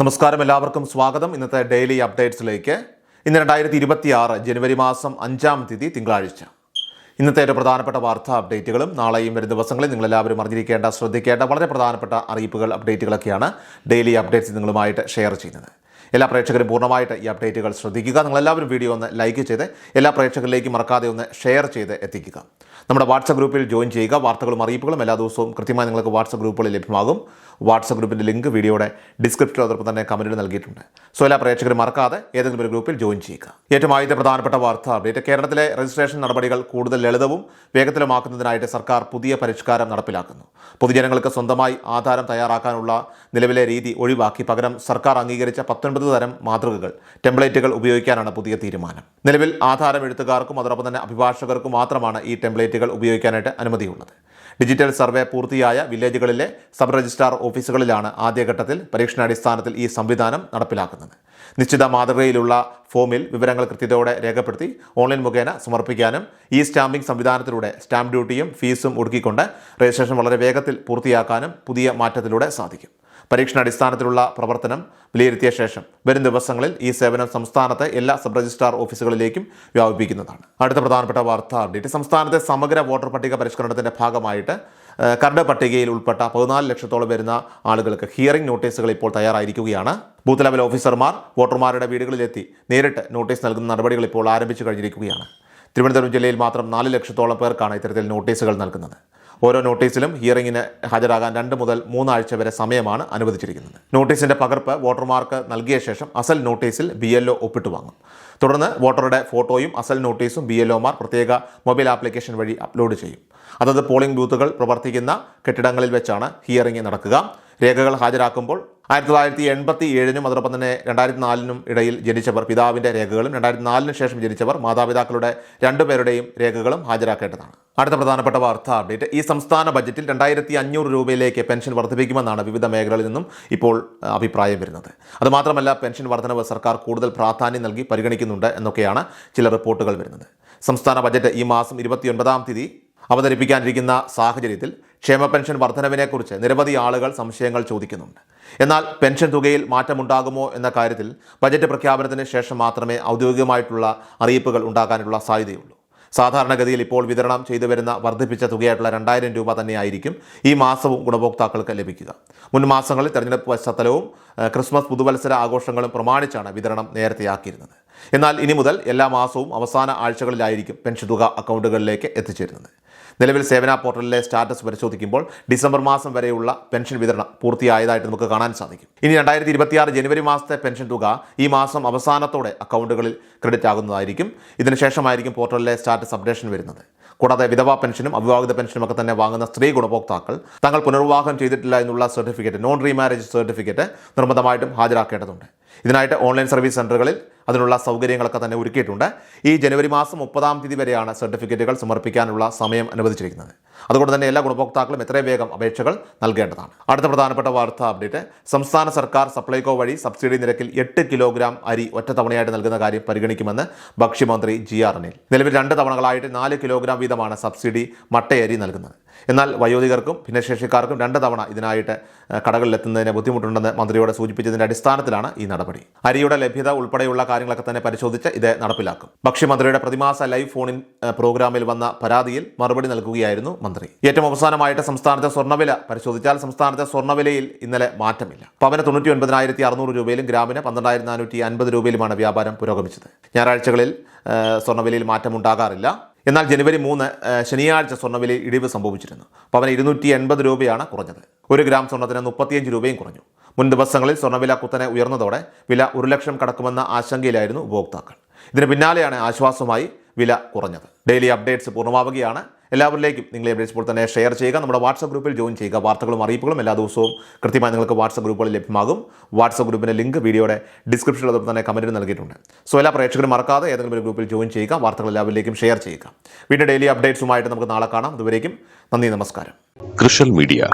നമസ്കാരം എല്ലാവർക്കും സ്വാഗതം. ഇന്നത്തെ ഡെയിലി അപ്ഡേറ്റ്സിലേക്ക്. ഇന്ന് രണ്ടായിരത്തി ഇരുപത്തി ആറ് ജനുവരി മാസം അഞ്ചാം തീയതി തിങ്കളാഴ്ച. ഇന്നത്തെ ഒരു പ്രധാനപ്പെട്ട വാർത്താ അപ്ഡേറ്റുകളും നാളെയും വരും ദിവസങ്ങളിൽ നിങ്ങളെല്ലാവരും അറിഞ്ഞിരിക്കേണ്ട ശ്രദ്ധിക്കേണ്ട വളരെ പ്രധാനപ്പെട്ട അറിയിപ്പുകൾ അപ്ഡേറ്റുകളൊക്കെയാണ് ഡെയിലി അപ്ഡേറ്റ്സ് നിങ്ങളുമായിട്ട് ഷെയർ ചെയ്യുന്നത്. എല്ലാ പ്രേക്ഷകരും പൂർണമായിട്ട് ഈ അപ്ഡേറ്റുകൾ ശ്രദ്ധിക്കുക. നിങ്ങളെല്ലാവരും വീഡിയോ ഒന്ന് ലൈക്ക് ചെയ്ത് എല്ലാ പ്രേക്ഷകരിലേക്കും മറക്കാതെ ഒന്ന് ഷെയർ ചെയ്ത് എത്തിക്കുക. നമ്മുടെ വാട്സപ്പ് ഗ്രൂപ്പിൽ ജോയിൻ ചെയ്യുക. വാർത്തകളും അറിയിപ്പുകളും എല്ലാ ദിവസവും കൃത്യമായി നിങ്ങൾക്ക് വാട്സപ്പ് ഗ്രൂപ്പുകളിൽ ലഭ്യമാകും. വാട്സപ്പ് ഗ്രൂപ്പിന്റെ ലിങ്ക് വീഡിയോയുടെ ഡിസ്ക്രിപ്ഷനിൽ അതോടൊപ്പം തന്നെ കമന്റിൽ നൽകിയിട്ടുണ്ട്. സോ എല്ലാ പ്രേക്ഷകരും മറക്കാതെ ഏതെങ്കിലും ഒരു ഗ്രൂപ്പിൽ ജോയിൻ ചെയ്യുക. ഏറ്റവും ആദ്യത്തെ പ്രധാനപ്പെട്ട വാർത്ത അപ്ഡേറ്റ് കേരളത്തിലെ രജിസ്ട്രേഷൻ നടപടികൾ കൂടുതൽ ലളിതവും വേഗത്തിലുമാക്കുന്നതിനായിട്ട് സർക്കാർ പുതിയ പരിഷ്കാരം നടപ്പിലാക്കുന്നു. പൊതുജനങ്ങൾക്ക് സ്വന്തമായി ആധാരം തയ്യാറാക്കാനുള്ള നിലവിലെ രീതി ഒഴിവാക്കി പകരം സർക്കാർ അംഗീകരിച്ച പത്തൊൻപത് തരം മാതൃകകൾ ടെംപ്ലേറ്റുകൾ ഉപയോഗിക്കാനാണ് പുതിയ തീരുമാനം. നിലവിൽ ആധാരം എഴുത്തുകാർക്കും അതോടൊപ്പം തന്നെ അഭിഭാഷകർക്കും മാത്രമാണ് ഈ ടെംപ്ലേറ്റുകൾ ഉപയോഗിക്കാനായിട്ട് അനുമതിയുള്ളത്. ഡിജിറ്റൽ സർവേ പൂർത്തിയായ വില്ലേജുകളിലെ സബ് രജിസ്ട്രാർ ഓഫീസുകളിലാണ് ആദ്യഘട്ടത്തിൽ പരീക്ഷണാടിസ്ഥാനത്തിൽ ഈ സംവിധാനം നടപ്പിലാക്കുന്നത്. നിശ്ചിത മാതൃകയിലുള്ള ഫോമിൽ വിവരങ്ങൾ കൃത്യതയോടെ രേഖപ്പെടുത്തി ഓൺലൈൻ മുഖേന സമർപ്പിക്കാനും ഈ സ്റ്റാമ്പിംഗ് സംവിധാനത്തിലൂടെ സ്റ്റാമ്പ് ഡ്യൂട്ടിയും ഫീസും ഒടുക്കിക്കൊണ്ട് രജിസ്ട്രേഷൻ വളരെ വേഗത്തിൽ പൂർത്തിയാക്കാനും പുതിയ മാറ്റത്തിലൂടെ സാധിക്കും. പരീക്ഷണാടിസ്ഥാനത്തിലുള്ള പ്രവർത്തനം വിലയിരുത്തിയ ശേഷം വരും ദിവസങ്ങളിൽ ഈ സേവനം സംസ്ഥാനത്തെ എല്ലാ സബ് രജിസ്ട്രാർ ഓഫീസുകളിലേക്കും വ്യാപിപ്പിക്കുന്നതാണ്. അടുത്ത പ്രധാനപ്പെട്ട വാർത്ത അപ്ഡേറ്റ്. സംസ്ഥാനത്തെ സമഗ്ര വോട്ടർ പട്ടിക പരിഷ്കരണത്തിന്റെ ഭാഗമായിട്ട് കരട് പട്ടികയിൽ ഉൾപ്പെട്ട പതിനാല് ലക്ഷത്തോളം വരുന്ന ആളുകൾക്ക് ഹിയറിംഗ് നോട്ടീസുകൾ ഇപ്പോൾ തയ്യാറായിരിക്കുകയാണ്. ബൂത്ത് ലെവൽ ഓഫീസർമാർ വോട്ടർമാരുടെ വീടുകളിലെത്തി നേരിട്ട് നോട്ടീസ് നൽകുന്ന നടപടികൾ ഇപ്പോൾ ആരംഭിച്ചു കഴിഞ്ഞിരിക്കുകയാണ്. തിരുവനന്തപുരം ജില്ലയിൽ മാത്രം നാല് ലക്ഷത്തോളം പേർക്കാണ് ഇത്തരത്തിൽ നോട്ടീസുകൾ നൽകുന്നത്. ഓരോ നോട്ടീസിലും ഹിയറിംഗിന് ഹാജരാകാൻ രണ്ട് മുതൽ മൂന്നാഴ്ച വരെ സമയമാണ് അനുവദിച്ചിരിക്കുന്നത്. നോട്ടീസിന്റെ പകർപ്പ് വോട്ടർമാർക്ക് നൽകിയ ശേഷം അസൽ നോട്ടീസിൽ ബി എൽ ഒ ഒപ്പിട്ട് വാങ്ങും. തുടർന്ന് വോട്ടറുടെ ഫോട്ടോയും അസൽ നോട്ടീസും ബി എൽ ഒമാർ പ്രത്യേക മൊബൈൽ ആപ്ലിക്കേഷൻ വഴി അപ്ലോഡ് ചെയ്യും. അതത് പോളിംഗ് ബൂത്തുകൾ പ്രവർത്തിക്കുന്ന കെട്ടിടങ്ങളിൽ വെച്ചാണ് ഹിയറിംഗ് നടക്കുക. രേഖകൾ ഹാജരാക്കുമ്പോൾ ആയിരത്തി തൊള്ളായിരത്തി എൺപത്തി ഏഴിനും അതോടൊപ്പം തന്നെ രണ്ടായിരത്തി നാലിനും ഇടയിൽ ജനിച്ചവർ പിതാവിന്റെ രേഖകളും രണ്ടായിരത്തി നാലിന് ശേഷം ജനിച്ചവർ മാതാപിതാക്കളുടെ രണ്ടുപേരുടെയും രേഖകളും ഹാജരാക്കേണ്ടതാണ്. അടുത്ത പ്രധാനപ്പെട്ട വാർത്താ അപ്ഡേറ്റ്. ഈ സംസ്ഥാന ബജറ്റിൽ രണ്ടായിരത്തി അഞ്ഞൂറ് രൂപയിലേക്ക് പെൻഷൻ വർദ്ധിപ്പിക്കുമെന്നാണ് വിവിധ മേഖലകളിൽ നിന്നും ഇപ്പോൾ അഭിപ്രായം വരുന്നത്. അതുമാത്രമല്ല പെൻഷൻ വർധനവ് സർക്കാർ കൂടുതൽ പ്രാധാന്യം നൽകി പരിഗണിക്കുന്നുണ്ട് എന്നൊക്കെയാണ് ചില റിപ്പോർട്ടുകൾ വരുന്നത്. സംസ്ഥാന ബജറ്റ് ഈ മാസം ഇരുപത്തിയൊൻപതാം തീയതി അവതരിപ്പിക്കാനിരിക്കുന്ന സാഹചര്യത്തിൽ ക്ഷേമ പെൻഷൻ വർധനവിനെക്കുറിച്ച് നിരവധി ആളുകൾ സംശയങ്ങൾ ചോദിക്കുന്നുണ്ട്. എന്നാൽ പെൻഷൻ തുകയിൽ മാറ്റമുണ്ടാകുമോ എന്ന കാര്യത്തിൽ ബജറ്റ് പ്രഖ്യാപനത്തിന് ശേഷം മാത്രമേ ഔദ്യോഗികമായിട്ടുള്ള അറിയിപ്പുകൾ ഉണ്ടാകാനുള്ള സാധ്യതയുള്ളൂ. സാധാരണഗതിയിൽ ഇപ്പോൾ വിതരണം ചെയ്തു വരുന്ന വർദ്ധിപ്പിച്ച തുകയായിട്ടുള്ള രണ്ടായിരം രൂപ തന്നെയായിരിക്കും ഈ മാസവും ഗുണഭോക്താക്കൾക്ക് ലഭിക്കുക. മുൻ മാസങ്ങളിൽ തെരഞ്ഞെടുപ്പ് പശ്ചാത്തലവും ക്രിസ്മസ് പുതുവത്സര ആഘോഷങ്ങളും പ്രമാണിച്ചാണ് വിതരണം നേരത്തെയാക്കിയിരുന്നത്. എന്നാൽ ഇനി മുതൽ എല്ലാ മാസവും അവസാന ആഴ്ചകളിലായിരിക്കും പെൻഷൻ തുക അക്കൗണ്ടുകളിലേക്ക് എത്തിച്ചേരുന്നത്. നിലവിൽ സേവന പോർട്ടലിലെ സ്റ്റാറ്റസ് പരിശോധിക്കുമ്പോൾ ഡിസംബർ മാസം വരെയുള്ള പെൻഷൻ വിതരണം പൂർത്തിയായതായിട്ട് നമുക്ക് കാണാൻ സാധിക്കും. ഇനി രണ്ടായിരത്തി ഇരുപത്തിയാറ് ജനുവരി മാസത്തെ പെൻഷൻ തുക ഈ മാസം അവസാനത്തോടെ അക്കൗണ്ടുകളിൽ ക്രെഡിറ്റ് ആകുന്നതായിരിക്കും. ഇതിനുശേഷമായിരിക്കും പോർട്ടലിലെ സ്റ്റാറ്റസ് അപ്ഡേഷൻ വരുന്നത്. കൂടാതെ വിധവാ പെൻഷനും അവിവാഹിത പെൻഷനും ഒക്കെ തന്നെ വാങ്ങുന്ന സ്ത്രീ ഗുണഭോക്താക്കൾ തങ്ങൾ പുനർവിവാഹം ചെയ്തിട്ടില്ല എന്നുള്ള സർട്ടിഫിക്കറ്റ് നോൺ റീമാരേജ് സർട്ടിഫിക്കറ്റ് നിർബന്ധമായിട്ടും ഹാജരാക്കേണ്ടതുണ്ട്. ഇതിനായിട്ട് ഓൺലൈൻ സർവീസ് സെന്ററുകളിൽ അതിനുള്ള സൗകര്യങ്ങളൊക്കെ തന്നെ ഒരുക്കിയിട്ടുണ്ട്. ഈ ജനുവരി മാസം മുപ്പതാം തീയതി വരെയാണ് സർട്ടിഫിക്കറ്റുകൾ സമർപ്പിക്കാനുള്ള സമയം അനുവദിച്ചിരിക്കുന്നത്. അതുകൊണ്ട് തന്നെ എല്ലാ ഗുണഭോക്താക്കളും എത്രയും വേഗം അപേക്ഷകൾ നൽകേണ്ടതാണ്. അടുത്ത പ്രധാനപ്പെട്ട വാർത്താ അപ്ഡേറ്റ്. സംസ്ഥാന സർക്കാർ സപ്ലൈകോ വഴി സബ്സിഡി നിരക്കിൽ എട്ട് കിലോഗ്രാം അരി ഒറ്റത്തവണയായിട്ട് നൽകുന്ന കാര്യം പരിഗണിക്കുമെന്ന് ഭക്ഷ്യമന്ത്രി ജി ആർ അനിൽ. നിലവിൽ രണ്ട് തവണകളായിട്ട് നാല് കിലോഗ്രാം വീതമാണ് സബ്സിഡി മട്ടയരി നൽകുന്നത്. എന്നാൽ വയോധികർക്കും ഭിന്നശേഷിക്കാർക്കും രണ്ട് തവണ ഇതിനായിട്ട് കടകളിലെത്തുന്നതിന് ബുദ്ധിമുട്ടുണ്ടെന്ന് മന്ത്രിയോട് സൂചിപ്പിച്ചതിന്റെ അടിസ്ഥാനത്തിലാണ് ഈ നടപടി. അരിയുടെ ലഭ്യത ഉൾപ്പെടെയുള്ള കാര്യങ്ങളൊക്കെ തന്നെ പരിശോധിച്ച് ഇത് നടപ്പിലാക്കും. ഭക്ഷ്യമന്ത്രിയുടെ പ്രതിമാസ ലൈവ് ഫോണിൻ പ്രോഗ്രാമിൽ വന്ന പരാതിയിൽ മറുപടി നൽകുകയായിരുന്നു മന്ത്രി. ഏറ്റവും അവസാനമായിട്ട് സംസ്ഥാനത്തെ സ്വർണവില പരിശോധിച്ചാൽ സംസ്ഥാനത്തെ സ്വർണവിലയിൽ ഇന്നലെ മാറ്റമില്ല. പവന് തൊണ്ണൂറ്റി ഒൻപതിനായിരത്തി അറുന്നൂറ് രൂപയിലും ഗ്രാമിന് പന്ത്രണ്ടായിരത്തി നാനൂറ്റി അൻപത് രൂപയിലുമാണ് വ്യാപാരം പുരോഗമിച്ചത്. ഞായറാഴ്ചകളിൽ സ്വർണവിലയിൽ മാറ്റമുണ്ടാകാറില്ല. എന്നാൽ ജനുവരി മൂന്ന് ശനിയാഴ്ച സ്വർണവിലയിൽ ഇടിവ് സംഭവിച്ചിരുന്നു. പവന് ഇരുന്നൂറ്റി എൺപത് രൂപയാണ് കുറഞ്ഞത്. ഒരു ഗ്രാം സ്വർണത്തിന് മുപ്പത്തിയഞ്ച് രൂപയും കുറഞ്ഞു. മുൻ ദിവസങ്ങളിൽ സ്വർണവില കുത്തനെ ഉയർന്നതോടെ വില ഒരു ലക്ഷം കടക്കുമെന്ന ആശങ്കയിലായിരുന്നു ഉപഭോക്താക്കൾ. ഇതിന് പിന്നാലെയാണ് ആശ്വാസമായി വില കുറഞ്ഞത്. ഡെയിലി അപ്ഡേറ്റ്സ് പൂർണമാവുകയാണ്. എല്ലാവരിലേക്കും നിങ്ങൾ ഇപ്പോൾ തന്നെ ഷെയർ ചെയ്യുക. നമ്മുടെ വാട്സപ്പ് ഗ്രൂപ്പിൽ ജോയിൻ ചെയ്യുക. വാർത്തകളും അറിയിപ്പുകളും എല്ലാ ദിവസവും കൃത്യമായി നിങ്ങൾക്ക് വാട്സപ്പ് ഗ്രൂപ്പുകളിൽ ലഭ്യമാകും. വാട്സപ്പ് ഗ്രൂപ്പിന്റെ ലിങ്ക് വീഡിയോയുടെ ഡിസ്ക്രിപ്ഷനിൽ അതുപോലെ തന്നെ കമന്റിൽ നൽകിയിട്ടുണ്ട്. സോ എല്ലാ പ്രേക്ഷകരും മറക്കാതെ ഏതെങ്കിലും ഒരു ഗ്രൂപ്പിൽ ജോയിൻ ചെയ്യുക. വാർത്തകൾ എല്ലാവരിലേക്കും ഷെയർ ചെയ്യുക. വീണ്ടും ഡെയിലി അപ്ഡേറ്റ്സുമായിട്ട് നമുക്ക് നാളെ കാണാം. അതുവരേക്കും നന്ദി നമസ്കാരം. കൃഷൽ മീഡിയ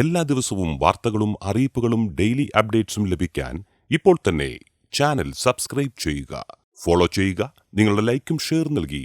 എല്ലാ ദിവസവും വാർത്തകളും അറിയിപ്പുകളും ഡെയിലി അപ്ഡേറ്റ്സും ലഭിക്കാൻ ഇപ്പോൾ തന്നെ ചാനൽ സബ്സ്ക്രൈബ് ചെയ്യുക. ഫോളോ ചെയ്യുക. നിങ്ങളുടെ ലൈക്കും ഷെയർ നൽകി